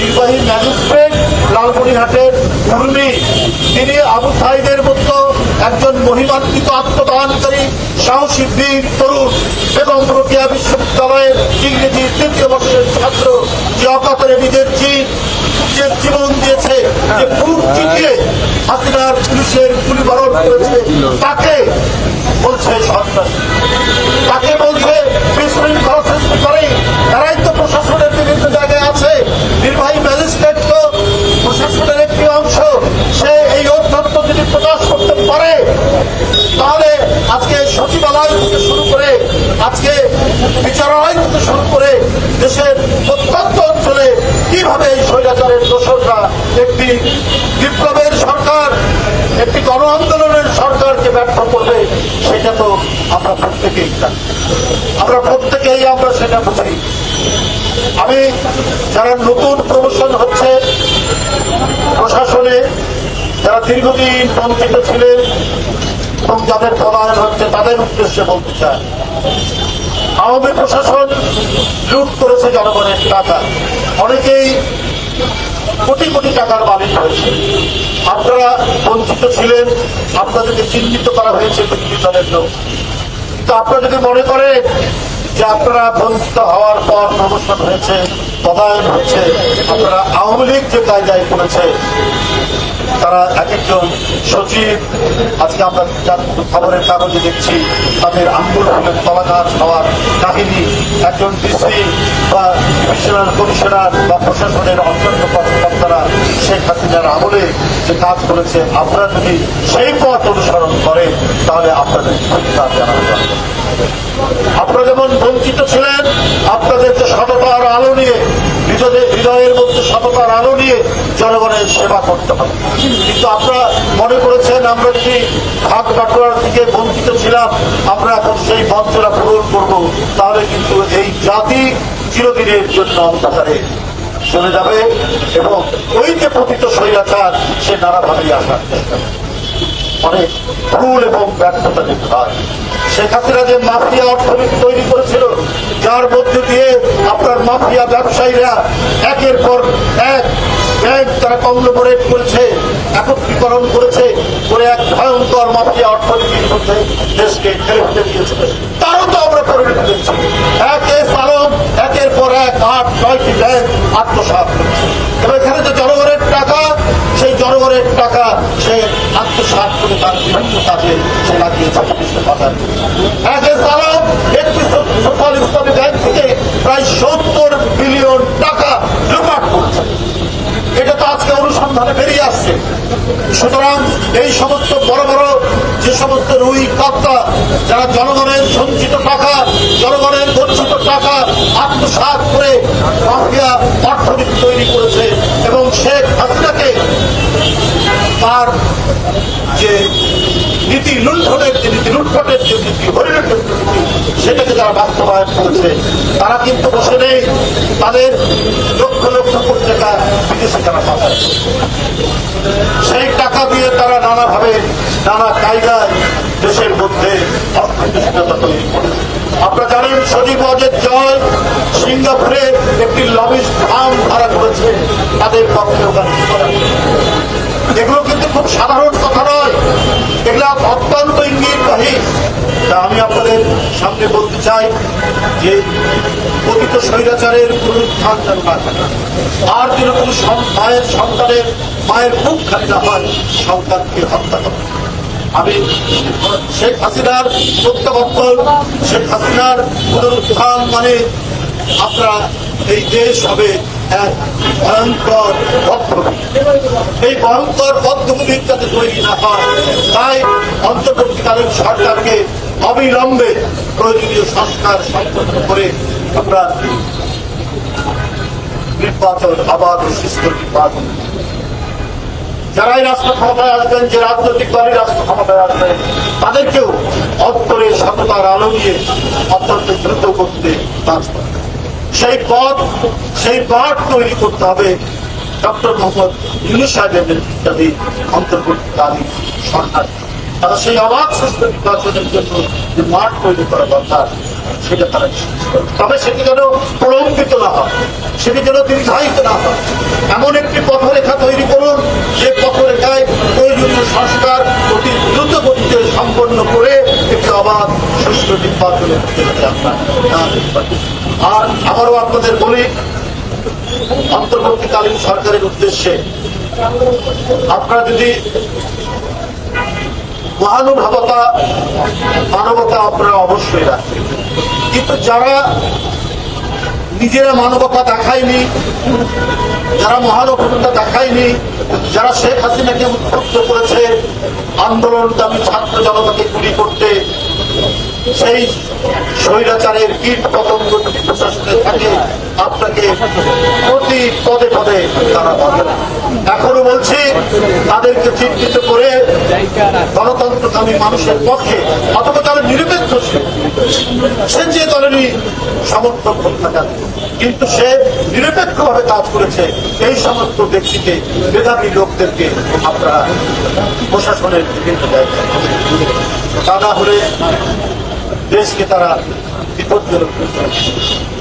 নির্বাহী ম্যাজিস্ট্রেট লালমনিরহাটের কর্মী তিনি আবু সাইদের মতো একজন মহিমান্বিত আত্মদানকারী সাহসী বীর তরুণ এবং রোকিয়া বিশ্ববিদ্যালয়ের ইংরেজি তৃতীয় বর্ষের ছাত্র। যে অকাতরে নিজের যে জীবন দিয়েছে, যে পুরুষ চিটিয়ে হাসিনার পুলিশের গুলি বরণ করেছে, তাকে বলছে একটি বিপ্লবের সরকার, একটি গণ আন্দোলনের সরকারকে ব্যর্থ করবে, সেটা তো আমরা প্রত্যেকেই জানি। আমরা প্রত্যেকেই আমরা সেটা বুঝি। আমি, যারা নতুন প্রমোশন হচ্ছে, প্রশাসনে, যারা দীর্ঘদিন বঞ্চিত ছিলেন এবং যাদের পলায়ন হচ্ছে, তাদের উদ্দেশ্যে বলতে চাই, আওয়ামী প্রশাসন লুট করেছে জনগণের টাকা। অনেকেই কোটি কোটি টাকার মালিক হয়েছে। আপনারা বঞ্চিত ছিলেন, আপনাদেরকে চিহ্নিত করা হয়েছে দুর্নীতি দলের লোক। কিন্তু আপনারা যদি মনে করে যে আপনারা বঞ্চিত হওয়ার পর প্রমোশন হয়েছে পদায়ন হয়েছে, আপনারা আওয়ামী লীগ যে কায়দায় করেছে তারা এক একজন সচিব। আজকে আমরা খবরের কাগজে দেখছি, তাদের আন্দোলনের তলাঘাত হওয়ার কাহিনী। একজন ডিসি বা ডিভিশনাল কমিশনার বা প্রশাসনের অন্যান্য কর্মকর্তারা শেখ হাসিনার আমলে যে কাজ করেছে, আপনারা যদি সেই পথ অনুসরণ করেন, তাহলে আপনাদের ধিক্কার জানানো যাবে। আপনারা যেমন বঞ্চিত ছিলেন আপনাদেরকে সততার আলো নিয়ে নিজেদের হৃদয়ের মধ্যে সততার আলো নিয়ে জনগণের সেবা করতে হবে। কিন্তু আপনারা মনে করেছেন, আমরা যদি ভাগ বাটোয়ার থেকে বঞ্চিত ছিলাম, আমরা এখন সেই মঞ্চটা পূরণ করব, তাহলে কিন্তু এই জাতি চিরদিনের জন্য অন্ধকারে চলে যাবে এবং ওই যে প্রকৃত স্বৈরাচার, সে নানাভাবেই আসার চেষ্টা করবে। অনেক ভুল এবং ব্যর্থতা হয় শেখ হাসিনা যে মাফিয়া অর্থনীতি তৈরি করেছিল, যার মধ্যে দিয়ে আপনার মাফিয়া ব্যবসায়ীরা একের পর এক ব্যাংক তারা কংলোবরেট করেছে, একত্রীকরণ করেছে, করে এক ভয়ঙ্কর মাফিয়া অর্থনীতির মধ্যে দেশকে ঠেলে ফেলে দিয়েছে। তারও তো আমরা পরিণত দেখছি। এক এস একের পর এক আট, নয়টি ব্যাংক আত্মসাৎ করেছে। তবে এখানে যে জনগণের টাকা, সেই জনগণের টাকা প্রায় সত্তর বিলিয়ন টাকা করছে এটা তো আজকে অনুসন্ধানে বেরিয়ে আসছে সুতরাং এই সমস্ত বড় বড় যে সমস্ত রুই কাপ্তা যারা জনগণের সঞ্চিত টাকা জনগণের গচ্ছিত টাকা আত্মসাৎ করে মাফিয়া অর্থনীতি তৈরি করেছে এবং শেখ হাসিনাকে তার যে নীতি লুণ্ঠনের যে নীতি লুণ্ঠনের যে নীতি, হরিণের যে নীতি, সেটাকে যারা বাস্তবায়ন করেছে, তারা কিন্তু বসে নেই। তাদের লক্ষ লক্ষ কোটি টাকা বিদেশে তারা পাঠায়। সেই টাকা দিয়ে তারা নানাভাবে নানা কায়দায় দেশের মধ্যে অর্থনীতিশীলতা তৈরি করে। আপনারা জানেন, সজীব অজের জয় সিঙ্গাপুরে একটি লবিস ফার্ম ভাড়া করেছে। তাদের পক্ষে ওখানে এগুলো কিন্তু খুব সাধারণ কথা নয়। এগুলো অত্যন্ত ইঙ্গিতবাহী তা আমি আপনাদের সামনে বলতে চাই যে কথিত স্বৈরাচারের পুনরুত্থান যেন না থাকে আর যেন মায়ের সন্তানের মায়ের মুখ খালি না হয়, সন্তানকে হত্যা করে। আমি শেখ হাসিনার প্রত্যাবর্তন, শেখ হাসিনার পুনরুত্থান মানে আপনারা এই দেশ হবে এক ভয়ঙ্কর এই ভয়ঙ্কর পদ্ধতির যাতে তৈরি না হয়, তাই অন্তর্বর্তীকালীন সরকারকে অবিলম্বে প্রয়োজনীয় সংস্কার সম্পন্ন করে আমরা নির্বাচন আবার সুস্থ নির্বাচন যারাই রাষ্ট্র ক্ষমতায় আসবেন, যে রাজনৈতিক দলই রাষ্ট্র ক্ষমতায় আসবেন তাদেরকেও অন্তরে সততার আলো নিয়ে অত্যন্ত দ্রুত করতে কাজ হবে। সেই পথ সেই পথ তৈরি করতে হবে ডক্টর মোহাম্মদ ইউনুস সাহেবের নেতৃত্বাধীন অন্তর্বর্তীকালীন সরকার। তারা সেই অবাধ সুস্থ নির্বাচনের জন্য যে মাঠ তৈরি করা দরকার, সেটা তারা তবে সেটি যেন প্রলম্বিত না হয়, সেটি যেন দীর্ঘায়িত না হয়। এমন একটি পথরেখা তৈরি করুন যে পথরেখায় প্রয়োজনীয় সংস্কার অতি দ্রুত গতিতে সম্পন্ন করে একটি অবাধ সুস্থ নির্বাচনের পারি। আর আবারও আপনাদের বলি, অন্তর্বর্তীকালীন সরকারের উদ্দেশ্যে আপনারা যদি মহানুভবতা, মানবতা আপনারা অবশ্যই রাখবেন কিন্তু যারা নিজেরা মানবতা দেখায়নি, যারা মহানুভবতা দেখায়নি, যারা শেখ হাসিনাকে উত্তপ্ত করেছে আন্দোলন দাবি ছাত্র জনতাকে গুলি করতে সেই স্বৈরাচারের কীট পতঙ্গ যদি প্রশাসনে থাকে আপনাকে প্রতি পদে পদে তারা পাবে এখনও বলছি, তাদেরকে চিহ্নিত করে গণতন্ত্রকামী মানুষের পক্ষে, অথবা তারা নিরপেক্ষ। সে যে দলেরই সমর্থক হোক না কেন। কিন্তু সে নিরপেক্ষভাবে কাজ করেছে এই সমস্ত ব্যক্তিকে, মেধাবী লোকদেরকে আমরা প্রশাসনের বিভিন্ন জায়গায় তা না হলে দেশকে তারা বিপজ্জনক করতে পারে।